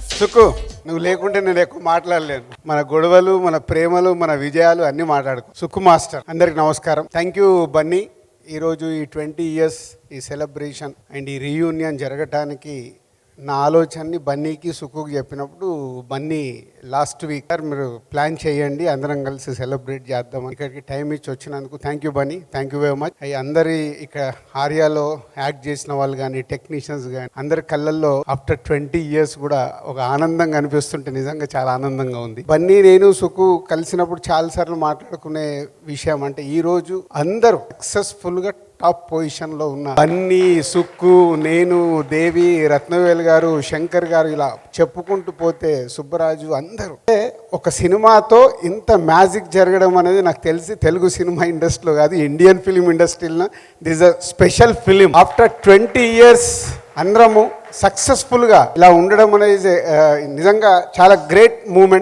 సుక్కు నువ్వు లేకుంటే నేను ఎక్కువ మాట్లాడలేను. మన గొడవలు మన ప్రేమలు మన విజయాలు అన్ని మాట్లాడుకో. సుక్కు మాస్టర్ అందరికి నమస్కారం. Thank you Bunny. ఈరోజు ఈ ట్వంటీ ఇయర్స్ ఈ సెలబ్రేషన్ అండ్ ఈ రీయూనియన్ జరగటానికి నా ఆలోచనని బన్నీకి సుక్కుకి చెప్పినప్పుడు బన్నీ లాస్ట్ వీక్ సార్ మీరు ప్లాన్ చేయండి అందరం కలిసి సెలబ్రేట్ చేద్దాం ఇక్కడికి టైం ఇచ్చి వచ్చినందుకు thank you Bunny thank you very much. అవి అందరి ఇక్కడ ఆర్యాలో యాక్ట్ చేసిన వాళ్ళు కానీ టెక్నీషియన్స్ కానీ అందరి కళ్ళల్లో ఆఫ్టర్ ట్వంటీ ఇయర్స్ కూడా ఒక ఆనందంగా అనిపిస్తుంటే నిజంగా చాలా ఆనందంగా ఉంది. బన్నీ నేను సుఖు కలిసినప్పుడు చాలా సార్లు మాట్లాడుకునే విషయం అంటే ఈరోజు అందరూ సక్సెస్ఫుల్గా టాప్ పొజిషన్లో ఉన్న. బన్నీ సుక్కు నేను దేవి రత్నవేల్ గారు శంకర్ గారు ఇలా చెప్పుకుంటూ పోతే సుబ్బరాజు అందరూ. ఒక సినిమాతో ఇంత మ్యాజిక్ జరగడం అనేది నాకు తెలిసి తెలుగు సినిమా ఇండస్ట్రీలో కాదు ఇండియన్ ఫిలిం ఇండస్ట్రీలో this a special film. After twenty years అందరము సక్సెస్ఫుల్గా ఇలా ఉండడం అనేది నిజంగా చాలా గ్రేట్ మూమెంట్.